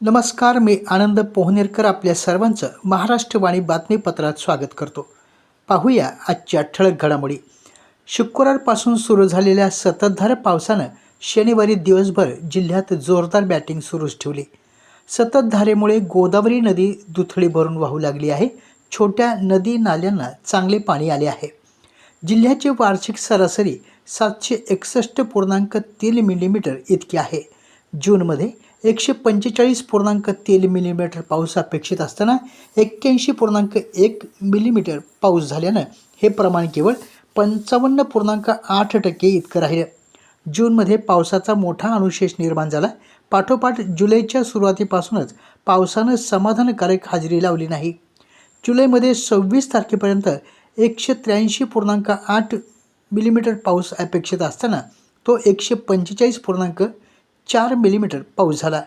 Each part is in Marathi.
नमस्कार मी आनंद पोहनेरकर आपल्या सर्वांचं महाराष्ट्रवाणी बातमीपत्रात स्वागत करतो. पाहूया आजच्या ठळक घडामोडी. शुक्रवारपासून सुरू झालेल्या सततधार पावसानं शनिवारी दिवसभर जिल्ह्यात जोरदार बॅटिंग सुरूच ठेवली. सततधारेमुळे गोदावरी नदी दुथडी भरून वाहू लागली आहे. छोट्या नदी नाल्यांना चांगले पाणी आले आहे. जिल्ह्याची वार्षिक सरासरी सातशे एकसष्ट पूर्णांक तीन मिलीमीटर इतकी आहे. जूनमध्ये एकशे पंचेचाळीस पूर्णांक तीन मिलीमीटर पाऊस अपेक्षित असताना एक्क्याऐंशी पूर्णांक एक मिलीमीटर पाऊस झाल्यानं हे प्रमाण केवळ पंचावन्न पूर्णांक आठ टक्के इतकं राहिलं. जूनमध्ये पावसाचा मोठा अनुशेष निर्माण झाला. पाठोपाठ जुलैच्या सुरुवातीपासूनच पावसानं समाधानकारक हजेरी लावली नाही. जुलैमध्ये सव्वीस तारखेपर्यंत एकशे त्र्याऐंशी पूर्णांक आठ मिलीमीटर पाऊस अपेक्षित असताना तो एकशे पंचेचाळीस पूर्णांक चार मिलीमीटर पाऊस झाला.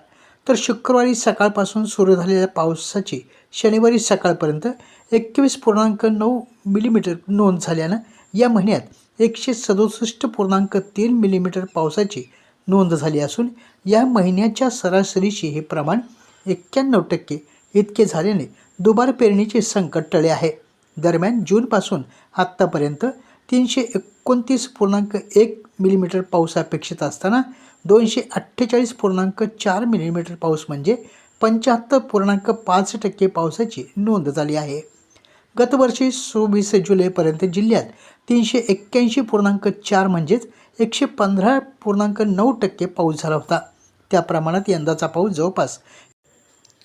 तर शुक्रवारी सकाळपासून सुरू झालेल्या पावसाची शनिवारी सकाळपर्यंत एकवीस पूर्णांक नऊ मिलीमीटर नोंद झाल्यानं या महिन्यात एकशे सदुसष्ट पूर्णांक तीन मिलीमीटर पावसाची नोंद झाली असून या महिन्याच्या सरासरीचे हे प्रमाण एक्क्याण्णव टक्के इतके झाल्याने दुबार पेरणीचे संकट टळे आहे. दरम्यान जूनपासून आत्तापर्यंत तीनशे एकोणतीस पूर्णांक एक मिलीमीटर पाऊस अपेक्षित असताना दोनशे अठ्ठेचाळीस पूर्णांक चार मिलीमीटर पाऊस म्हणजे पंच्याहत्तर पूर्णांक पाच टक्के पावसाची नोंद झाली आहे. गतवर्षी सव्वीस जुलैपर्यंत जिल्ह्यात तीनशे एक्क्याऐंशी पूर्णांक चार म्हणजेच एकशे पंधरा पूर्णांक नऊ टक्के पाऊस झाला होता. त्या प्रमाणात यंदाचा पाऊस जवळपास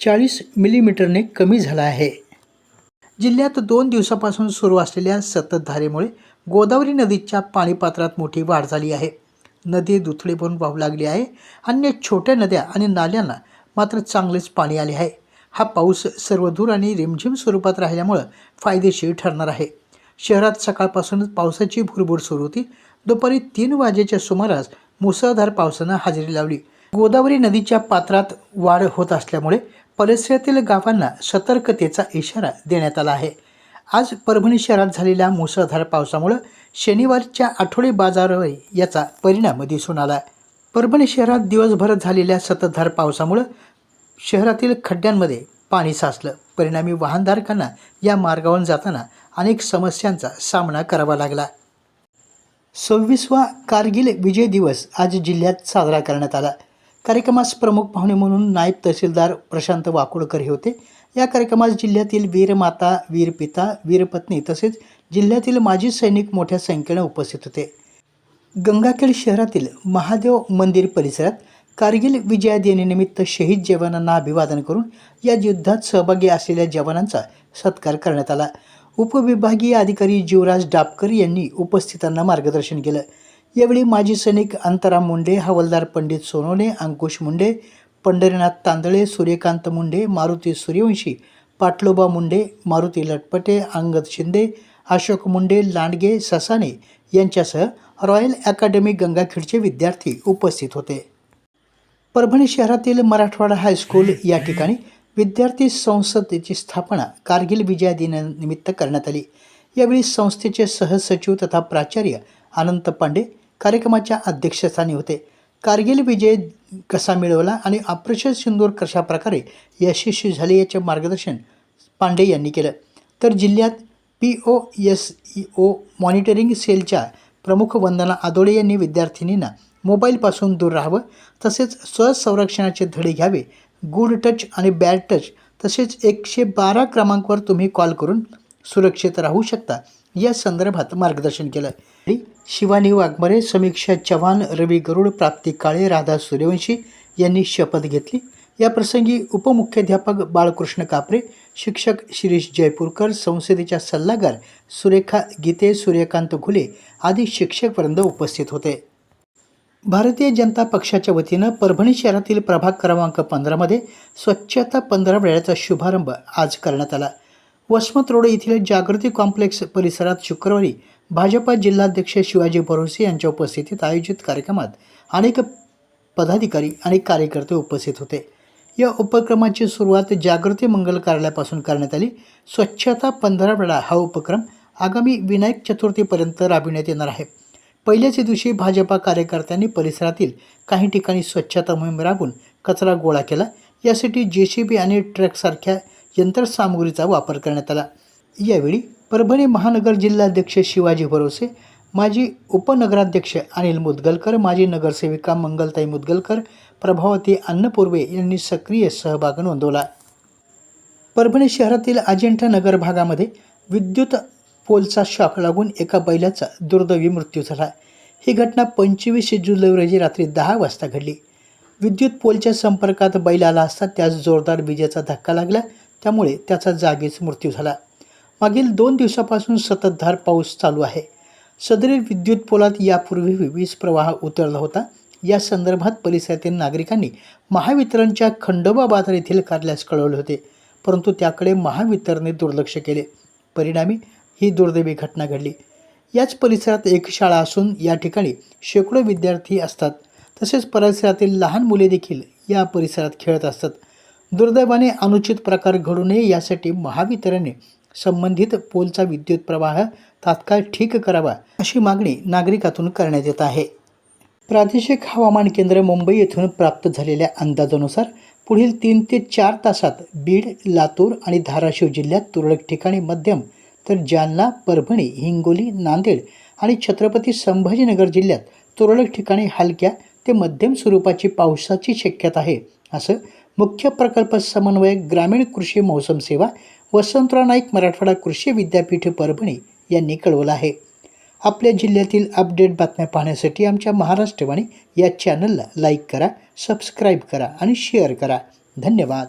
चाळीस मिलीमीटरने कमी झाला आहे. जिल्ह्यात दोन दिवसापासून सुरू असलेल्या सततधारेमुळे गोदावरी नदीच्या पाणीपात्रात मोठी वाढ झाली आहे. नदी दुथडी भरून वाहू लागली आहे. अन्य छोट्या नद्या आणि नाल्यांना मात्र चांगलेच पाणी आले आहे. हा पाऊस सर्वदूर आणि रिमझिम स्वरूपात राहिल्यामुळं फायदेशीर ठरणार आहे. शहरात सकाळपासूनच पावसाची भुरभूर सुरू होती. दुपारी तीन वाजेच्या सुमारास मुसळधार पावसानं हजेरी लावली. गोदावरी नदीच्या पात्रात वाढ होत असल्यामुळे परिसरातील गावांना सतर्कतेचा इशारा देण्यात आला आहे. आज परभणी शहरात झालेल्या मुसळधार पावसामुळं शनिवारच्या आठवडे बाजारावर याचा परिणाम दिसून आला परभणी शहरात दिवसभर झालेल्या सततधार पावसामुळं शहरातील खड्ड्यांमध्ये पाणी साचलं. परिणामी वाहनधारकांना या मार्गावरून जाताना अनेक समस्यांचा सामना करावा लागला. सव्वीसवा कारगिल विजय दिवस आज जिल्ह्यात साजरा करण्यात आला. कार्यक्रमास प्रमुख पाहुणे म्हणून नायब तहसीलदार प्रशांत वाकोडकर हे होते. या कार्यक्रमात जिल्ह्यातील वीरमाता वीरपिता वीरपत्नी तसेच जिल्ह्यातील माजी सैनिक मोठ्या संख्येने उपस्थित होते. गंगाखेड शहरातील महादेव मंदिर परिसरात कारगिल विजया दिनानिमित्त शहीद जवानांना अभिवादन करून या युद्धात सहभागी असलेल्या जवानांचा सत्कार करण्यात आला. उपविभागीय अधिकारी जीवराज डापकर यांनी उपस्थितांना मार्गदर्शन केलं. यावेळी माजी सैनिक अंतराम मुंडे हवालदार पंडित सोनवणे अंकुश मुंडे पंढरीनाथ तांदळे सूर्यकांत मुंडे मारुती सूर्यवंशी पाटलोबा मुंडे मारुती लटपटे अंगद शिंदे अशोक मुंडे लांडगे ससाने यांच्यासह रॉयल अकॅडमी गंगाखेडचे विद्यार्थी उपस्थित होते. परभणी शहरातील मराठवाडा हायस्कूल या ठिकाणी विद्यार्थी संसदेची स्थापना कारगिल विजय दिनानिमित्त करण्यात आली. यावेळी संस्थेचे सहसचिव तथा प्राचार्य अनंत पांडे कार्यक्रमाच्या अध्यक्षस्थानी होते. कारगिल विजय कसा मिळवला आणि ऑपरेशन सिंदूर कशा प्रकारे यशस्वी झाले याचे मार्गदर्शन पांडे यांनी केलं. तर जिल्ह्यात P O S E O monitoring सेलच्या प्रमुख वंदना आदोळे यांनी विद्यार्थिनींना मोबाईलपासून दूर राहावं तसेच स्वसंरक्षणाचे धडे घ्यावे गुड टच आणि बॅड टच तसेच एकशे बारा क्रमांकवर तुम्ही कॉल करून सुरक्षित राहू शकता या संदर्भात मार्गदर्शन केलं. शिवानी वाघमारे समीक्षा चव्हाण रवी गरुड प्राप्ती काळे राधा सूर्यवंशी यांनी शपथ घेतली. या प्रसंगी उपमुख्याध्यापक बाळकृष्ण कापरे शिक्षक शिरीष जयपूरकर संसदेच्या सल्लागार सुरेखा गीते सूर्यकांत घुले आदी शिक्षकवृंद उपस्थित होते. भारतीय जनता पक्षाच्या वतीनं परभणी शहरातील प्रभाग क्रमांक पंधरामध्ये स्वच्छता पंधरा वेळाचा शुभारंभ आज करण्यात आला. वसमत रोड येथील जागृती कॉम्प्लेक्स परिसरात शुक्रवारी भाजपा जिल्हाध्यक्ष शिवाजी भरोसे यांच्या उपस्थितीत आयोजित कार्यक्रमात अनेक पदाधिकारी आणि कार्यकर्ते उपस्थित होते. या उपक्रमाची सुरुवात जागृती मंगल कार्यालयापासून करण्यात आली. स्वच्छता पंधरा वेळा हा उपक्रम आगामी विनायक चतुर्थीपर्यंत राबविण्यात येणार आहे. पहिल्याच दिवशी भाजपा कार्यकर्त्यांनी परिसरातील काही ठिकाणी स्वच्छता मोहीम राबून कचरा गोळा केला. यासाठी जे सी बी आणि ट्रकसारख्या यंत्रसामुग्रीचा वापर करण्यात आला. यावेळी परभणी महानगर जिल्हाध्यक्ष शिवाजी भरोसे माजी उपनगराध्यक्ष अनिल मुदगलकर माजी नगरसेविका मंगलताई मुदगलकर प्रभावती अन्नपूर्वे यांनी सक्रिय सहभाग नोंदवला. परभणी शहरातील अजिंठा नगर भागामध्ये विद्युत पोलचा शॉक लागून एका बैलाचा दुर्दैवी मृत्यू झाला. ही घटना पंचवीस जुलै रोजी रात्री दहा वाजता घडली. विद्युत पोलच्या संपर्कात बैल आला असता त्यास जोरदार विजेचा धक्का लागला. त्यामुळे त्याचा जागीच मृत्यू झाला. मागील दोन दिवसापासून सततधार पाऊस चालू आहे. सदरील विद्युत पोलात यापूर्वी वीज प्रवाह उतरला होता. या संदर्भात परिसरातील नागरिकांनी महावितरणच्या खंडोबा बाजार येथील कार्यालयास कळवले होते. परंतु त्याकडे महावितरणने दुर्लक्ष केले. परिणामी ही दुर्दैवी घटना घडली. याच परिसरात एक शाळा असून या ठिकाणी शेकडो विद्यार्थी असतात. तसेच परिसरातील लहान मुले देखील या परिसरात खेळत असतात. दुर्दैवाने अनुचित प्रकार घडू नये यासाठी महावितरणने संबंधित पोलचा विद्युत प्रवाह तात्काळ ठीक करावा अशी मागणी नागरिकातून करण्यात येत आहे. प्रादेशिक हवामान केंद्र मुंबई येथून प्राप्त झालेल्या अंदाजानुसार पुढील तीन ते चार तासात बीड लातूर आणि धाराशिव जिल्ह्यात तुरळक ठिकाणी मध्यम तर जालना परभणी हिंगोली नांदेड आणि छत्रपती संभाजीनगर जिल्ह्यात तुरळक ठिकाणी हलक्या ते मध्यम स्वरूपाची पावसाची शक्यता आहे असं मुख्य प्रकल्प समन्वयक ग्रामीण कृषी मौसम सेवा वसंतराव नाईक मराठवाडा कृषी विद्यापीठ परभणी यांनी कळवलं आहे. आपल्या जिल्ह्यातील अपडेट बातम्या पाहण्यासाठी आमच्या महाराष्ट्रवाणी या चॅनलला लाईक करा सबस्क्राईब करा आणि शेअर करा. धन्यवाद.